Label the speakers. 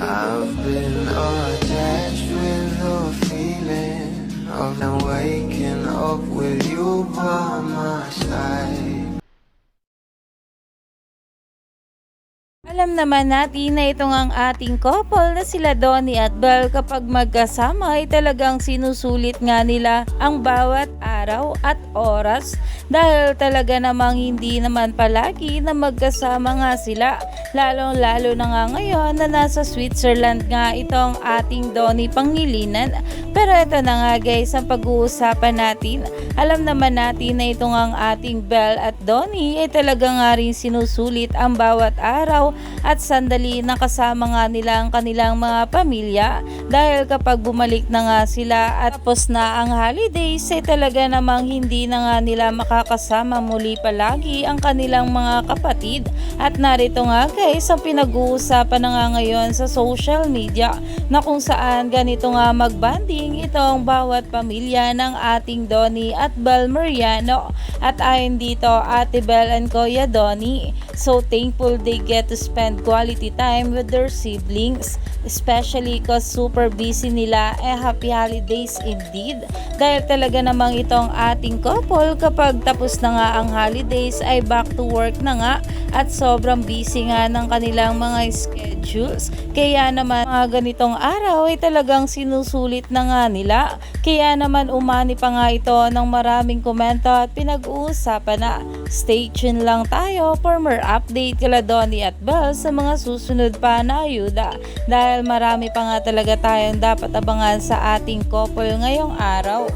Speaker 1: I've been attached with the feeling of now waking up with you by my side.
Speaker 2: Alam naman natin na itong ang ating couple na sila Donnie at Belle kapag magkasama ay talagang sinusulit nga nila ang bawat araw at oras dahil talaga namang hindi naman palagi na magkasama nga sila lalong lalo na nga ngayon na nasa Switzerland nga itong ating Donnie Pangilinan. Pero ito na nga guys ang pag-uusapan natin. Alam naman natin na itong ang ating Belle at Donnie ay talaga nga rin sinusulit ang bawat araw at sandali na kasama nga nila ang kanilang mga pamilya. Dahil kapag bumalik na nga sila at tapos na ang holidays ay talaga namang hindi na nga nila makakasama muli palagi ang kanilang mga kapatid. At narito nga guys ang pinag-uusapan na nga ngayon sa social media na kung saan ganito nga magbanding itong bawat pamilya ng ating Donnie at Bel Mariano at ayon dito Ate Bel and Kuya Donnie so thankful they get to spend quality time with their siblings especially cause super busy nila. Eh happy holidays indeed. Dahil talaga namang itong ating couple kapag tapos na nga ang holidays ay back to work na nga. At sobrang busy nga ng kanilang mga schedules. Kaya naman mga ganitong araw ay talagang sinusulit na nga nila. Kaya naman umani pa nga ito ng maraming komento at pinag-uusapan na stay tuned lang tayo for more update kala Donnie at Belle sa mga susunod pa na ayuda dahil marami pa nga talaga tayong dapat abangan sa ating couple ngayong araw.